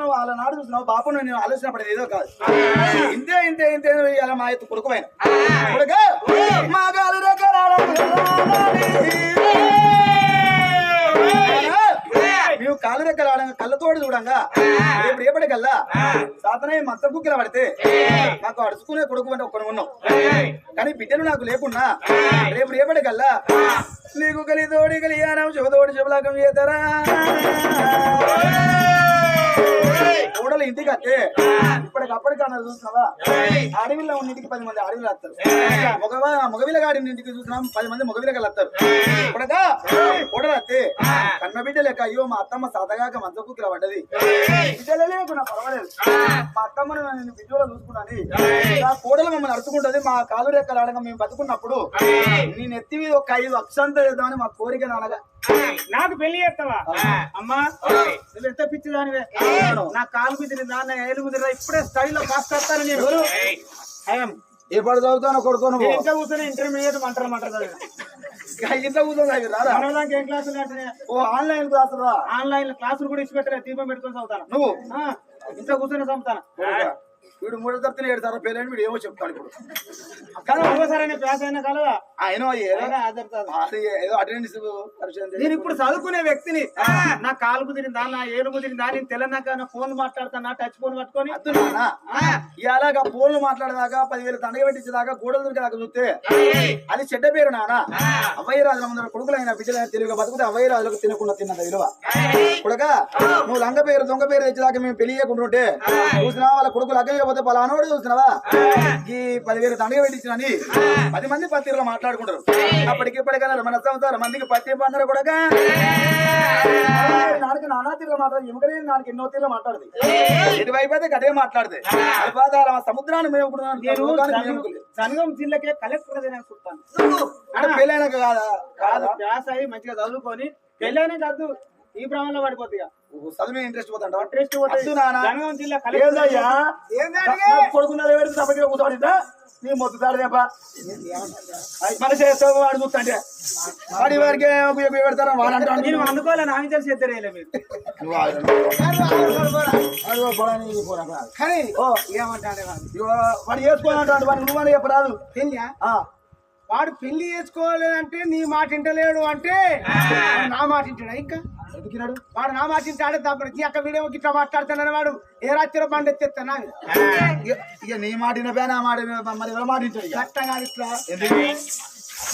నువ్వు వాళ్ళ నాడు చూసినావు బాపు నేను ఆలోచన పడేది ఏదో కాదు. ఇంతే ఇంతే ఇంతే ఇలా మా ఎత్తు కొడుకుపోయిన కొడుక మా గాలి మేము కాలు రెక్కలు ఆడంగా కళ్ళతోడు చూడంగా. రేపు రేపటికల్లా సాతనయ్య మత్త బుక్కిల పడితే నాకు అడుచుకునే కొడుకు అంటే ఒక్కడు ఉన్నావు కానీ బిడ్డలు నాకు లేకున్నా రేపు రేపటికల్లా నీకు కలి తోడి కలియానం శుభతోడి శుభలాకం చేతారా కోడలు ఇంటికి వస్తే ఇప్పటికప్పటికి అన్నది చూసినావా అడవిలో ఉన్న ఇంటికి పది మంది అడవిలో వస్తారు. మగవ మగవిల గాడి ఇంటికి చూసినాం పది మంది మగవిల గారు వస్తారు. ఇప్పటికా కోడలు వస్తే కన్న బిడ్డ లెక్క అయ్యో మా అత్తమ్మ సతగాక మంచ కుక్కిల పడ్డది. బిడ్డలే లేకున్నా పర్వాలేదు. మా అత్తమ్మను నేను బిడ్డలో చూసుకున్నాను. నా కోడలు మమ్మల్ని అరుచుకుంటది మా కాలు రెక్కలు ఆడగా మేము బతుకున్నప్పుడు నేను ఎత్తి మీద ఒక ఐదు అక్షంత వేద్దామని మా కోరిక నానగా నాకు పెళ్ళి చేస్తావా? అమ్మా. నువ్వు ఎంత పిచ్చిదానివే? నా కాలు కుదిరిందా నా ఏలు కుదిరా ఇప్పుడే స్టైల్లో పాస్ చేస్తాను నేను. ఐఎమ్ ఏ పడు చదువుతానో కొడుకో నువ్వు? ఇంకా కూర్చొని ఇంటర్మీడియట్ మంటలు మంటారు ఇంత ఏం క్లాసులు ఓ ఆన్లైన్ క్లాసులు కూడా ఇచ్చి పెట్టరా దీపం పెట్టుకొని చదువుతాను. నువ్వు? ఇంట్లో కూర్చొని చదువుతాను. వీడు మూడో తరగతి ఏడు తరగతి పేరు వీడు ఏమో చెప్తాడు ఇప్పుడు. కానీ ఒక్కోసారి ప్యాస్ అయినా కలవా ఆయన ఏదో అయినా అటెండెన్స్ నేను ఇప్పుడు చదువుకునే వ్యక్తిని నా కాలు కుదిరిందా నా ఏలు కుదిరిందా నేను తెలంగాణ నా ఫోన్ మాట్లాడతానా టచ్ ఫోన్ పట్టుకొని ఇలాగా ఫోన్లు మాట్లాడదాకా పదివేలు దండగ పెట్టించేదాకా గోడలు దొరికేదాకా చూస్తే అది చెడ్డ పేరు నాన్న. అవ్వయ్య రాజుల ముందర కొడుకులైన బిడ్డలైన తెలివిగా బతుకుతే అవ్వయ్య రాజులకు తినకుండా తిన్నంత విలువ. కొడక నువ్వు లంగ పేరు దొంగ పేరు తెచ్చేదాకా మేము పెళ్ళి చేయకుంటుంటే చూసినా వాళ్ళ కొడుకు లగ్గకపోతే పలానోడు చూసినావా? ఈ పదివేలు దండగ పెట్టించినని పది మంది పత్తిలో మాట్లాడుకుంటారు. అప్పటికి ఇప్పటికైనా మన సంవత్సరం మందికి పత్తి పందరు కొడక నాన్నకి నానా తీరుగా మాట్లాడు ఎముకనే నాన్నకి ఎన్నో తీరుగా మాట్లాడుతుంది ఇటువైపు అయితే గదే మాట్లాడుతుంది అల్పాదాల సముద్రాన్ని మేము కూడా సంగం- కూడా. జిల్లాకే కలెక్టర్ చూస్తాను. అంటే పెళ్ళైనాక కాదా? కాదు మంచిగా చదువుకొని పెళ్ళైనా కాదు ఈ భ్రమంలో పడిపోతుంది చదివే ఇంట్రెస్ట్ పోతాంట ఇంట్రెస్ట్ కొడుకున్నది పెడితే నీ మొత్తు మన చేస్తావు వాడు చూస్తాంటే. వాడి వారికి పెడతారా వాడు అంటాడు. నేను అనుకోలే నా మీద చేద్దరేలే మీరు. నువ్వు ఆగు. అదిగో పొలాన్ని ఇది పోరా, పోరా. కానీ ఓ. ఏమంటాడే వాడు? చేసుకోవాలంటాడు వాడు నువ్వు చెప్పరాదు. పెళ్ళా ఆ, వాడు పెళ్ళి చేసుకోలేదంటే నీ మాట వింటలేడు అంటే నా మాట వింటాడా? ఇంకా ఎందుకినాడు వాడు నా మాట వింటాడే తప్పదు నీ అక్క వీడియో గిట్లా మాట్లాడుతున్నాడు వాడు. ఏ రాత్రిలో బండి ఎత్తేస్తానా ఇక ఇక నీ మాట వినపే నా మాట మరి ఎవరి మాట వింటాడు ఇక? ఇట్లా? ఎందుకు?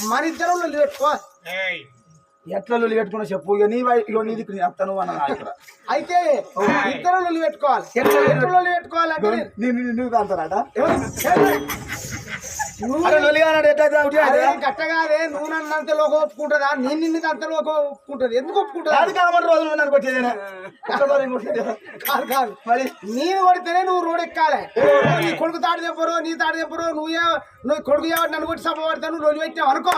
మన ఇద్దరం పెట్టుకో ఎట్లా లొల్లి పెట్టుకున్నా చెప్పు. ఇక నీ వై- ఇగో నీ దిక్కు నీ అత్తను అన్న ఇక్కడ. అయితే ఇద్దరం లొల్లి పెట్టుకోవాలి ఎట్లా ఎట్లా లొల్లి పెట్టుకోవాలంటే నీ నీ- నువ్వు అంటారట? గట్టగానే నువ్వు నన్ను అంతలోకి ఒప్పుకుంటుందా? నేను నిన్ను అంతలోకి ఒప్పుకుంటుంది. ఎందుకు ఒప్పుకుంటుందా? అది కామని రోజులు నన్ను కొట్టేదేనా? కాదు కాదు మరి? నేను కొడితేనే నువ్వు రోడ్ ఎక్కాలి. నీ కొడుకు తాడు తెప్పరు నీ తాడు తెప్పరు నువ్వే నువ్వు కొడుకు ఎవరు నన్ను కొట్టి సభ రోజు పెట్టావు అనుకో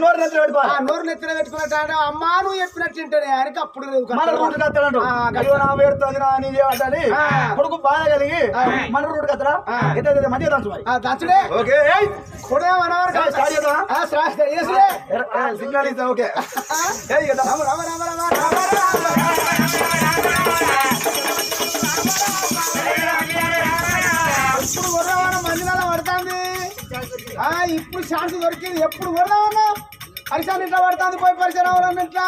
నోరు నెత్తిన పెట్టుకో. ఆ నోరు నెత్తిన పెట్టుకున్నట్టు అమ్మా నువ్వు చెప్పినట్టు వింటేనే ఆయనకి అప్పుడు మన కత్తాడు గట్ల. అయ్యో నా ఆ. కొడుకు బాధ కలిగి మన ఆ. ఎట్లయితే మంచిగా దంచు మరి ఓకే. కొడే మనవారు స్టార్ట్? ఆ, సిగ్నల్ ఇస్తా ఓకే? ఏయ్, ఇక దా. రామ రామ రామ రామ రామ రామ. ఇప్పుడు కొడదామన్నా మందిరాల పడుతుంది ఆ ఇప్పుడు ఛాన్స్ దొరికింది. ఎప్పుడు కొడదామన్నా పరిసరం ఇట్లా పడుతుంది? పోయి పరిసరం ఎవరన్నా ఇట్లా?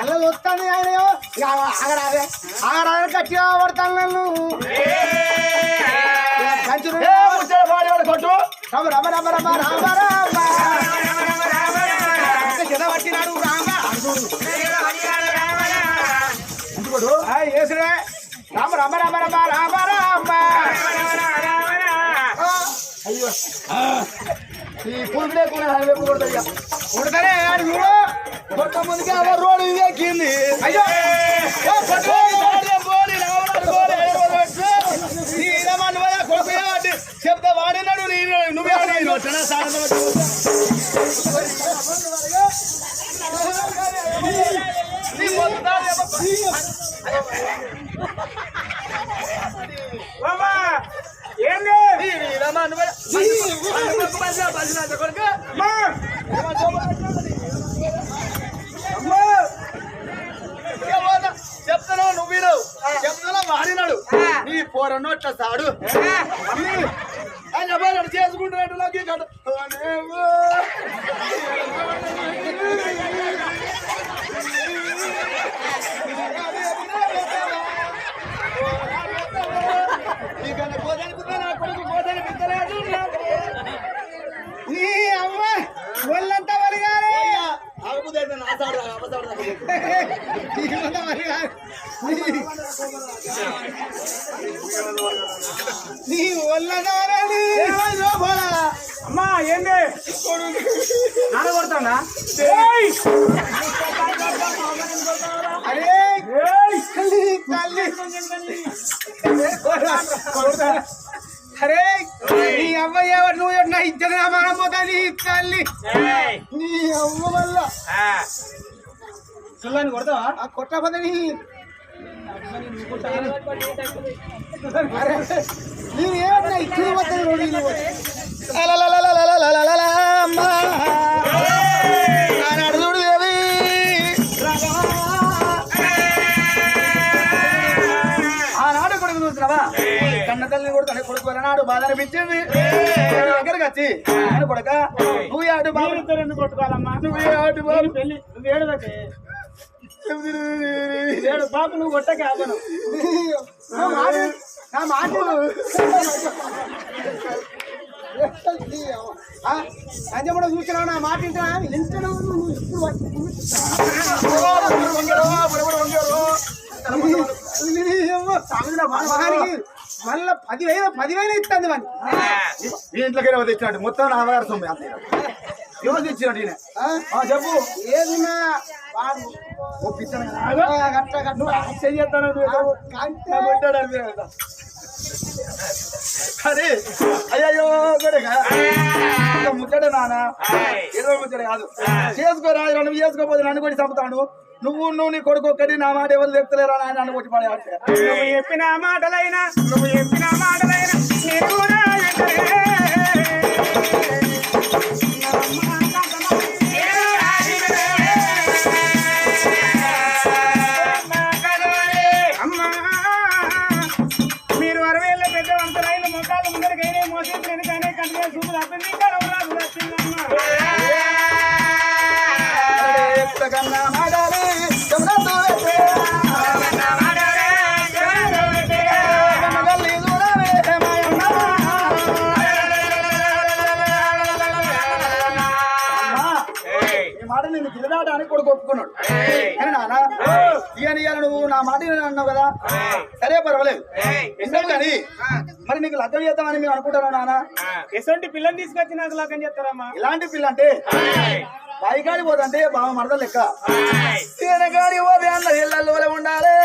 అలా వస్తుంది ఆయన ఆగరాదే ఆగరాదే గట్టిగా పడతాను నన్ను. రమ రమ రమ రమ రామ రామ పట్టినాడు రామ రామ రమ రమ రమ రామ రామ అయ్యో. ఈ పూలు లేకుండా హైవే కొడతా ఇక ఉడతనే ఆడు చూడు కొట్ట ముందుకే ఇదే కింది. అయ్యో. చెప్తే వాడినాడు నేను నువ్వే నేను వచ్చిన సాయంత్రం చెప్తున్నావు నువ్వు వినవు చెప్తున్నా మారినాడు నీ పోర నోట్ల సాడు అని చేసుకుంటున్నాడు నాకు నీ ఒళ్ళనారని అమ్మా ఏంటి నాడగొడతాడా అరే అరే నీ అమ్మ ఎవరు నువ్వు నా ఇద్దరు మానపోతా నీ తల్లి నీ అమ్మ వల్ల సుల్లాన్ని కొడతావా కొట్టబోదని నేను ఏమన్నా ఇచ్చిన వస్తుంది రెండు అమ్మా కన్న తల్లిని కూడా తన కొడుకు వెళ్ళనాడు బాధ అనిపించింది దగ్గరకు వచ్చి కొడక నువ్వు ఆటు బాబు కొట్టుకోవాలమ్మా నువ్వు ఆటు బాబు పెళ్ళి నువ్వు ఏడదకే పాప నువ్వు కొట్టక నా మాట కూడా చూసినా నా మాట వింటా ఎంత నువ్వు ఇప్పుడు మళ్ళీ పదివేలు పదివేలు ఇస్తుంది ఇంట్లోకి తెచ్చినట్టు మొత్తం నా అవగారు సొమ్మి ఎవరు చెప్పు. ఏదినా? అరే అయ్యో ముచ్చడే నాన్న ఇరవై ముచ్చడే కాదు. చేసుకోరా రెండు చేసుకోపోతే నన్ను కూడా చంపుతాడు. నువ్వు నువ్వు నీ కొడుకు ఒక్కటి నా మాట ఎవరు చెప్తలేరా నాయన? నన్ను కొట్టి పడే నువ్వు చెప్పిన మాటలైనా నువ్వు చెప్పిన మాటలైనా నేను గిరిదాటానికి కొడుకు ఒప్పుకున్నాడు. కానీ నాన్న ఇయన నువ్వు నా మాట అన్నావు కదా? సరే పర్వాలేదు. ఎందుకు కానీ మరి నీకు లగ్గం చేద్దామని మేము అనుకుంటారా నాన్న ఎటువంటి పిల్లని తీసుకొచ్చి నాకు లగ్గం చేస్తారమ్మా. ఇలాంటి పిల్ల అంటే పైకాడి పోదంటే బావ మరద లెక్క. తినగాడి పోతే అందరు ఇళ్ళల్లో ఉండాలి.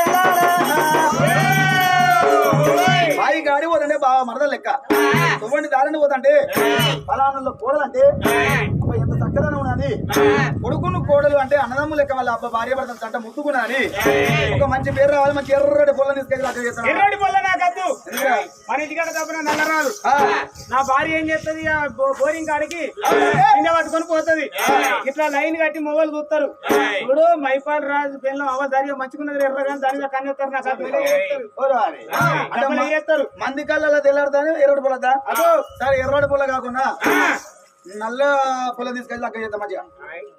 బాయి గాడి పోతుంటే బావ మరద లెక్క. తువ్వండి దారిని పోతుంటే ఫలానంలో కోడలంటే ఉన్నది కొడుకును కోడలు అంటే అన్నదమ్ము లెక్క వాళ్ళ అబ్బా భార్య భర్త కంట ముద్దుకున్నది ఒక మంచి పేరు రావాలి మంచి ఎర్రటి తీసుకెళ్ళి పొల్ల నాకద్దు మన ఇంటికాడ తప్పన నల్ల రాదు నా భార్య ఏం చేస్తుంది? బోరింగ్ కాడికి కింద పట్టుకొని పోతుంది. ఇట్లా లైన్ కట్టి మొబైల్ చూస్తారు. చూడు మైపాల్ రాజు పెళ్ళం అవ్వ దారిగా మంచుకున్నది ఎర్రగా దానిగా కన్నెత్తారు. నాకు అర్థం చేస్తారు. మంది కళ్ళలో తెల్లారుతాను ఎర్రటి పొలదా అదో. సరే ఎర్రటి పొల కాకుండా నల్ల పొలం తీసుకెళ్ళి అక్కడ చేద్దాం మంచిగా.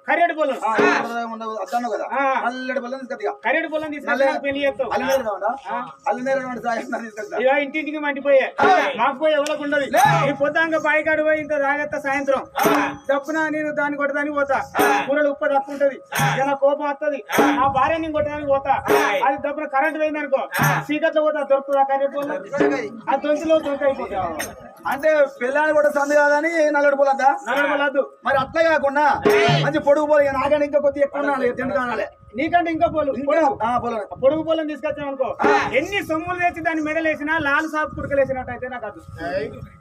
కర్రెటి పొలం. ఆ, ఎర్రగా ఉండదు అద్దాను కదా. నల్లటి పొలం తీసుకొద్దిగా పొలం తీసుకొని నల్ల నాకు పెళ్ళి చేస్తావు. అల్లనేరు కావాలా అల్లనేరు కావాలి సాయం తీసుకెళ్తా ఇక ఇంటింటికి మండిపోయే. మాకు పోయి ఎవరికి ఉండదు. ఈ పొద్దాక బాయికాడు పోయి ఇంత రాగత్త సాయంత్రం. తప్పున నేను దాన్ని కొట్టడానికి పోతా. కూరలు ఉప్పు ఇక నాకు కోపం వస్తుంది. ఆ. భార్య నేను కొట్టడానికి పోతా. అది తప్పున కరెంట్ పోయింది అనుకో చీకట్లో పోతా దొరుకుతుందా కరెంట్ ఆ దొంతులో దొంగ అయిపోతా అంటే పిల్లని కూడా సందు కాదని పొలద్దా నడవలద్దు మరి అట్లా కాకుండా మంచి పొడుగు పోలు నాకని ఇంకా కొద్దిగా ఎక్కువ తిండి కానాలి నీకంటే ఇంకా పోలు. పొడుగు. పొలం. తీసుకొచ్చాం అనుకో. ఎన్ని సొమ్ములు తెచ్చి దాన్ని మెడలేసినా లాలు సాపు కుడకలేసినట్టు అయితే నాకు అది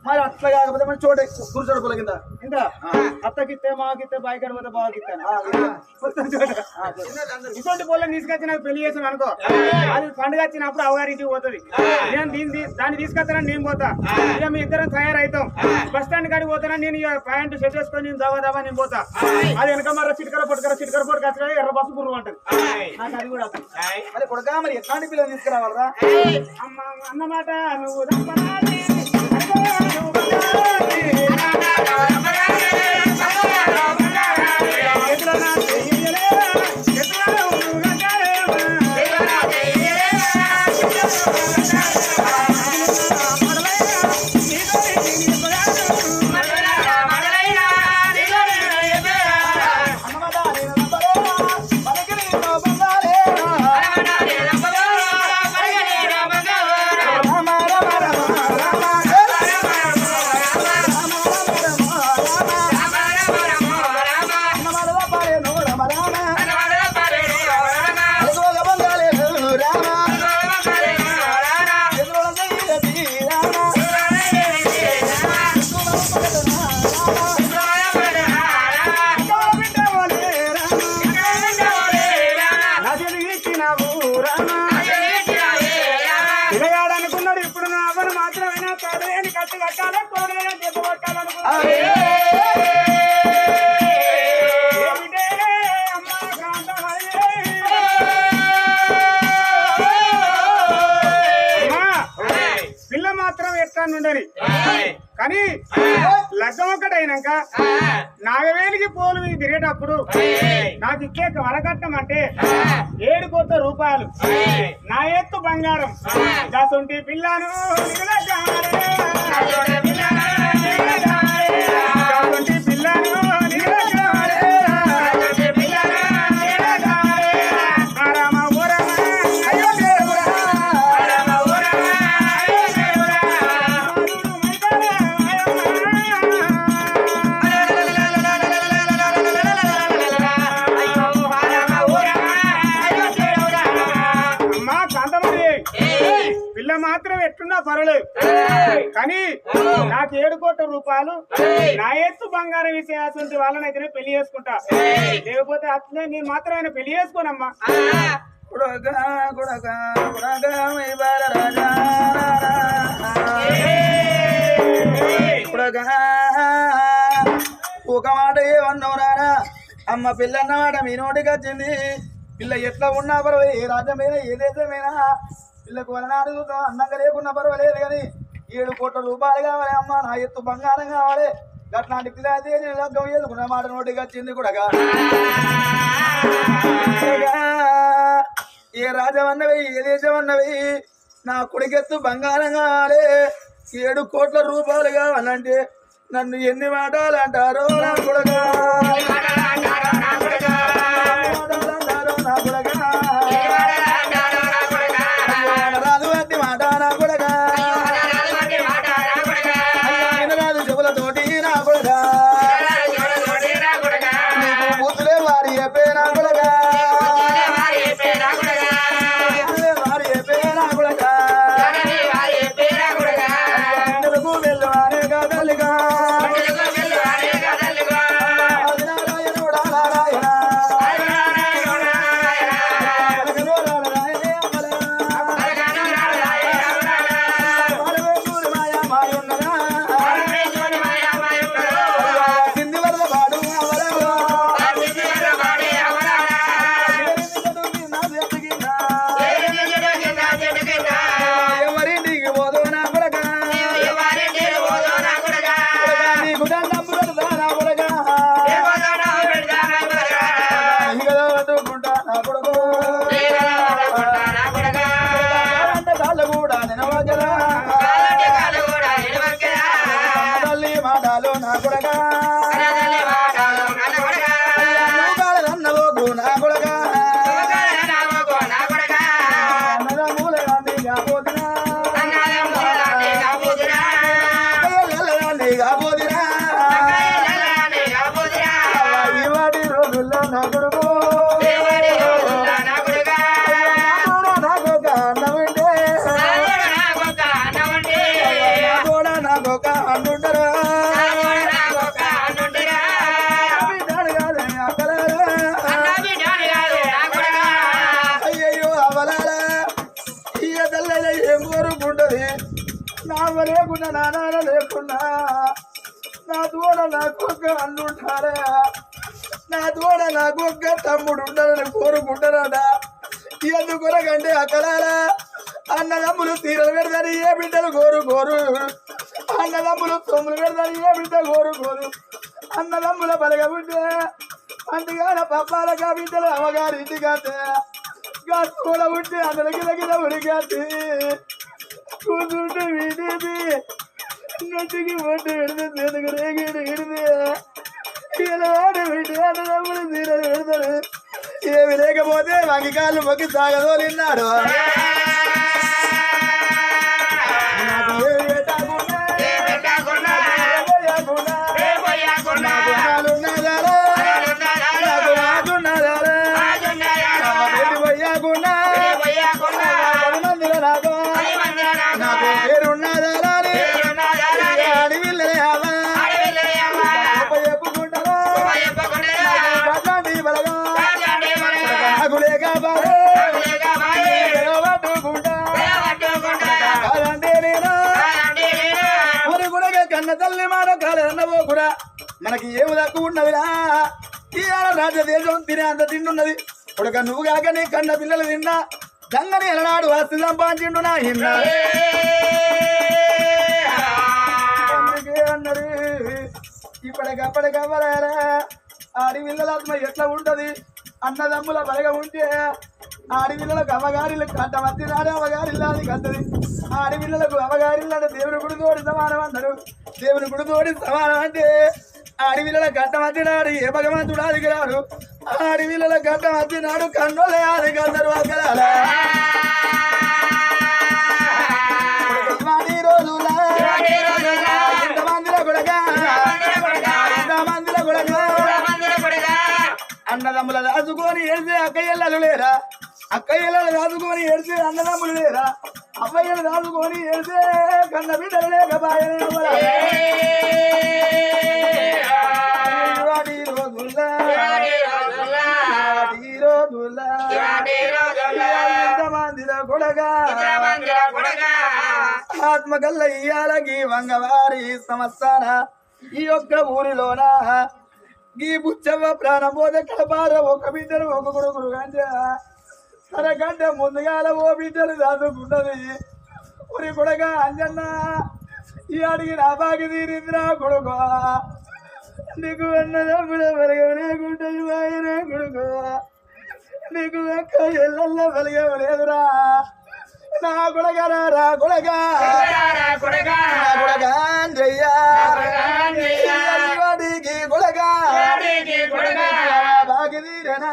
మరి అట్లా కాకపోతే మరి చోట. కూర్చోడు పొల కింద. ఇంకా అత్తకిస్తే మాకిస్తే బాయికాడు పోతే బావకిస్తాను. ఇటువంటి పొలం తీసుకొచ్చి నాకు పెళ్ళి చేసాను అనుకో అది పండుగ వచ్చినప్పుడు అవగారింటికి పోతుంది. నేను దీన్ని దాన్ని తీసుకొస్తానని నేను పోతా. ఇక మీ ఇద్దరం తయారైతాం. బస్ స్టాండ్ కాడికి పోతానని నేను ఇక ప్యాంట్ సెట్ వేసుకొని నేను దవా దవా నేను పోతా. అది వెనక మర చిట్కర పొట్టుకర చిట్కర పొట్టుకు వచ్చినా ఎర్ర బస్సు గుర్రు అంటది. మరి కొడుకా మరి ఎట్లాంటి పిల్లలు తీసుకురావాలరా అన్నమాట నువ్వు తిరిగేటప్పుడు నాకు ఇచ్చే వరకట్నం అంటే ఏడు కోట్ల రూపాయలు. నా ఎత్తు బంగారం. దాసొంటి పిల్లను పిల్లను. కానీ నాకు ఏడు కోట్ల రూపాయలు నా ఎత్తు బంగారం విషయాసంటి వాళ్ళనైతేనే పెళ్ళి చేసుకుంటా. లేకపోతే అట్లనే నేను మాత్రమే పెళ్ళి చేసుకోనమ్మా. రాజా కుడక ఒక మాట ఏమన్నావు నానా అమ్మ పిల్లన్న మాట మీ నోటికి వచ్చింది. పిల్ల ఎట్లా ఉన్నా పర్వాలేదు ఏ రాజ్యమైనా ఏ దేశమైనా. పిల్లకు వలనాడు అందంగా లేకున్నా పర్వాలేదు కానీ ఏడు కోట్ల రూపాయలు కావాలి అమ్మ నా ఎత్తు బంగారం కావాలి. అట్లాంటి పిల్ల నేను లగ్గం మాట నోటికి వచ్చింది కూడా ఏ రాజ్యం అన్నవి ఏ దేశం అన్నవి నా కుడికెత్తు బంగారం కావాలి. ఏడు కోట్ల రూపాయలు కావాలంటే నన్ను ఎన్ని మాటలు అంటారో నా కొడగా నా దూడ నాకు ఒక నా దూడ నాకు ఒక తమ్ముడు ఉండాలని కోరుకుంటానట ఎందుకొరకంటే అక్కడారా అన్నదమ్ములు తీరలు పెడతారు ఏ బిడ్డలు కోరు కోరు అన్నదమ్ములు తొమ్ములు పెడతారు ఏ బిడ్డ కోరు కోరు అన్నదమ్ముల బలగ ఉంటే పప్పాల పప్పాలగా బిడ్డలు అమ్మగారి ఇంటికాతే కూడా ఉంటే అందులో గిలగిల ఉడికాతి కూర్చుంటే వీడేది నొట్టికి ఒట్టు పెడితే చేతుకు రేగిడి విడితే ఈలవాడు వీటి అన్నదమ్ములు తీరలు ఏమి లేకపోతే వంగి కాళ్ళు మొక్కి సాగదోలిన్నాడు రాజ్య దేశం తినే అంత తిండున్నది. ఉడక నువ్వు కాక నీ కన్న పిల్లలు తిన్నా. దంగని ఎలనాడు ఆస్తి సంపాదించిండు నా హిన్న. అందుకే అన్నది ఇప్పటికప్పటికవ్వరారా ఆడి పిల్లలత్మ ఎట్లా ఉంటది? అన్నదమ్ముల బలగ ఉంటే ఆడి పిల్లలకు అమ్మగారిలు కంట మధ్య నాడే అవగారిల్లాది కట్టది ఆడి పిల్లలకు దేవుని గుడి తోడి సమానం అన్నారు దేవుని గుడి తోడి సమానం అంటే ఆడి పిల్లల గంట మధ్య నాడు ఏ భగవంతుడు ఆదికి రాడు ఆడి పిల్లల గంట మధ్య నాడు కన్నులే ఇంతమందిలో కూడా అన్నదమ్ముల రాజుకొని ఏడితే అక్కయ్యలు లేరా? అక్కయ్యలు రాజుకొని ఏడితే అన్నదమ్ములు లేరా? అబ్బాయిలు రాజుకొని ఏడితే కన్న బిడ్డలు కూడా ఆత్మకల్ల ఇయ్యాలకి వంగవారి సంస్థాన ఈ యొక్క ఊరిలోన ఈ బుచ్చవ్వ ప్రాణం పోతే కడపార ఒక బిడ్డను ఒక కొడుకుడు కంటే తనకంటే ముందుగాల ఓ బిడ్డను దాదుకున్నది ఉరి కొడక అంజన్న ఈ అడిగి నా బాకి తీరిందిరా కొడుకు. నీకు అన్నదమ్ముడు వెలగలేకుంటే ఆయన కొడుకు. నీకు ఎక్క ఎల్లల్లో వెలగలేదురా నా కొడగరా రా కొడగా కొడగా అంజయ్యా వాడికి కొడగా తీరేనా?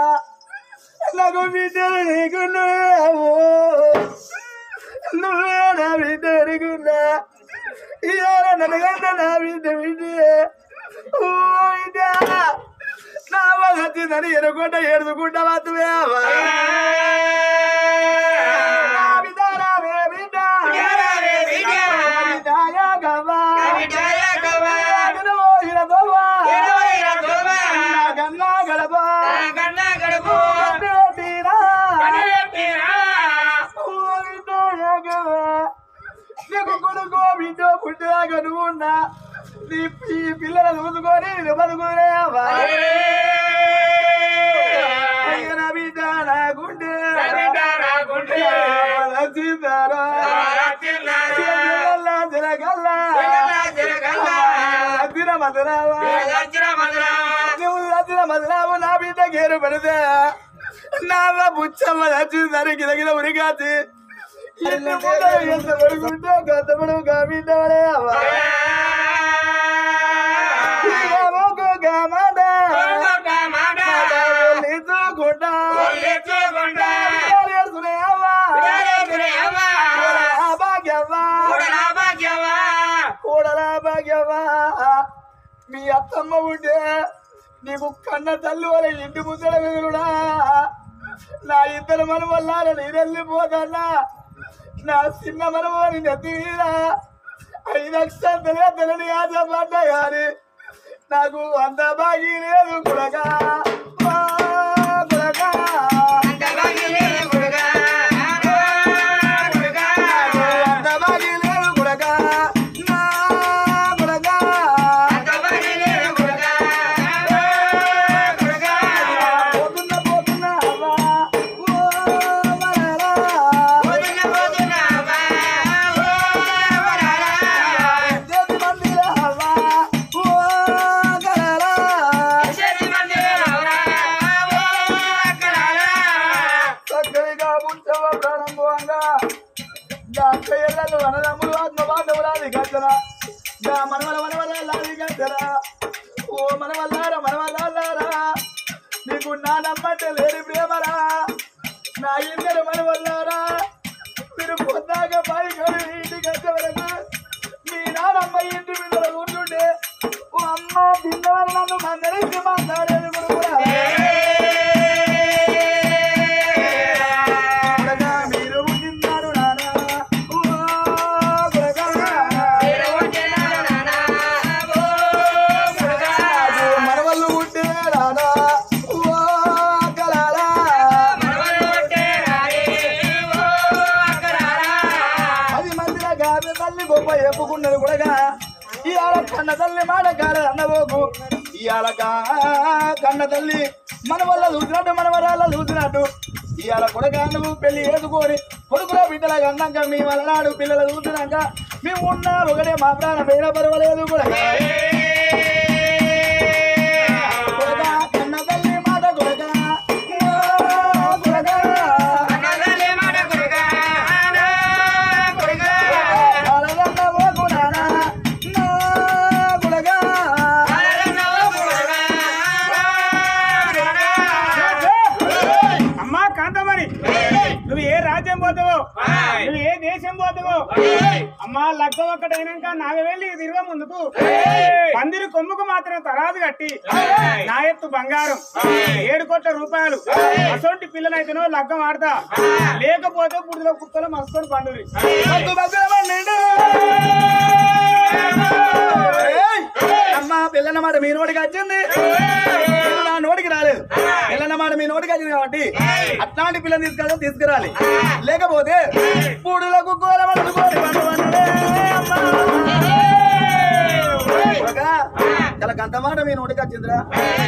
నాకు బిడ్డలు నీకున్నా నువ్వే నా బిడ్డ ఎరుగున్నా ఇవాళ నన్నగన్న నా బిడ్డ బిడ్డే ఓ బిడ్డ నా వచ్చిందని ఎరుగుంట ఏడుచుకుంటా వద్దువే నీ ఈ పిల్లలు చూసుకొని నువ్వు బతుకునేవా అయ్య నా బిడ్డ నా గుండె వచ్చిందారా తిరగల్లా తిరగల్లా అద్దిన మధురావా నువ్వు అద్దిన మధురావు నా బిడ్డ గేరు పెడితే నా బుచ్చమ్మ వచ్చిందని గిలగిల ఉరిగాచి ఎంత పడుకుంటే గతపడు గా బిడ్డ అవ్వా మీ అత్తమ్మ ఉంటే నీకు కన్న తల్లి వల్ల ఇంటి ముద్దల వెదురుడా నా ఇద్దరు మనవల్లార నీరెళ్ళిపోదన్నా నా చిన్న మనవారి నెత్తి మీద ఐదు అక్షంతలే తెలని ఆశపడ్డా కానీ నాకు అంత బాగీ లేదు కూడా బిడ్డలాగా అన్నాక మీ వలనాడు పిల్లలు చూసినాక మేము ఉన్నా ఒకటే మా ప్రాణం పేర పర్వాలేదు కూడా లగ్గం ఒక్కటైనాక నాలుగు వెళ్ళి తిరగ ముందుకు పందిరి కొమ్ముకు మాత్రం తరాదు కట్టి నా ఎత్తు బంగారం ఏడు కోట్ల రూపాయలు. అసొంటి పిల్లలైతేనో లగ్గం ఆడతా. లేకపోతే పుడిలో కుక్కలు మస్తుకొని పండురి! అమ్మా పిల్లన్న మాట మీ నోటికి వచ్చింది. నా నోటికి రాలేదు. పిల్లన్న మాట మీ నోటికి వచ్చింది కాబట్టి అట్లాంటి పిల్లని తీసుకెళ్ళడం తీసుకురాలి. లేకపోతే పూడులకు కూర గంట మాట మీ నోటికి వచ్చిందిరా.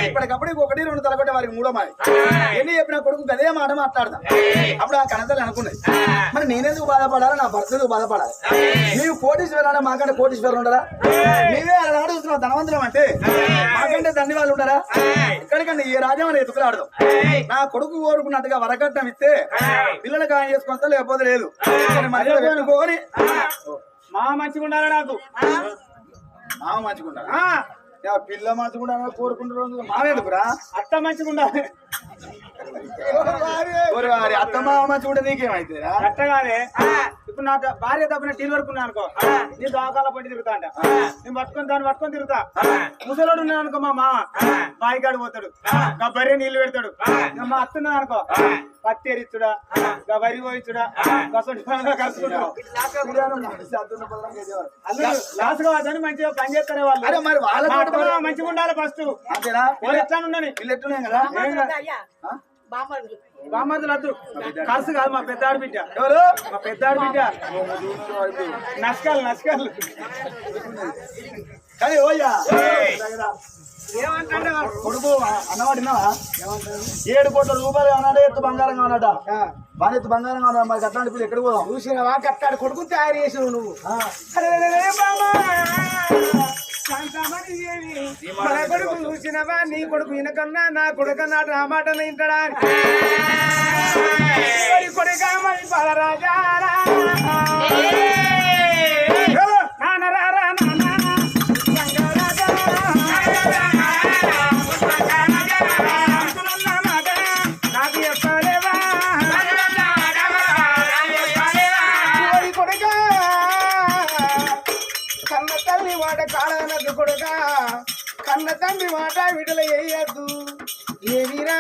ఇప్పటికప్పుడు ఒకటి రెండు తలకొట్టే వారికి మూడో మాట. ఎన్ని చెప్పిన కొడుకు అదే మాట మాట్లాడదా? అప్పుడు ఆ కణతలు అనుకున్నాయి. మరి నేనెందుకు బాధపడాలి? నా భర్త ఎందుకు బాధపడాలి? నీవు కోటీశ్వరా మాకంటే కోటీశ్వరులు ఉండరా? నీవే అలా అడుగుతున్నావు ధనవంతులం అంటే. మాకంటే దండి వాళ్ళు ఉండరా? ఎక్కడికండి? ఈ రాజ్యం అని ఎత్తుకులాడదాం. నా కొడుకు కోరుకున్నట్టుగా వరకట్నం ఇస్తే పిల్లలకు ఆయన చేసుకుంటా లేకపోతే లేదు. మధ్యలో పెట్టుకొని మా మంచిగా ఉండాలి నాకు? మామ మంచుకుంటా ఆ, పిల్ల మంచుకుంటా కోరుకుంటున్నారు మావేందుకురా? అత్త మంచిగా ఉండాలి. అత్త మామ మంచుకుంటే నీకేమైతుందిరా? కట్టగానే ఇప్పుడు నా భార్య తప్పిన టీల్ వరకు ఉన్నా అనుకో. నీ దాకాల పట్టి తిరుగుతా అంట. నేను పట్టుకొని దాన్ని పట్టుకొని తిరుగుతా. ముసలోడు ఉన్నాడు అనుకో మా మామ. బాయికాడు పోతాడు. గా బర్రె నీళ్ళు పెడతాడు. మా అత్త ఉన్నది అనుకో. పత్తి ఎరిచ్చుడా గా వరి అల్లుడు లాస్ కావద్దని మంచిగా పని చేస్తారే వాళ్ళు. మరి వాళ్ళ మంచిగా ఉండాలి ఫస్ట్. ఎట్లా ఉండని కదా? ఖర్చు కాదు మా పెద్ద ఆడబిడ్డ ఎవరు? మా పెద్ద ఆడబిడ్డ నష్కాలు నష్కాలు. కానీ ఓయ్యా. కొడుకు అన్నవాడినావా ఏడు కోట్ల రూపాయలు అన్నాడు ఎత్తు బంగారం కావాలట. బాగా ఎత్తు బంగారం కావాలట మరి అట్లాంటి ఇప్పుడు ఎక్కడికి పోదాం? చూసినవా కట్టాడు కొడుకు తయారు చేసినావు నువ్వు. మన కొడుకు చూసినవా? నీ కొడుకు వినకన్నా నా కొడుకు నా ఆ మాట వింటడా? కొడుక మరి పలరాజారా తండ్రి మాట విడుదల వేయద్దు ఏమిరా?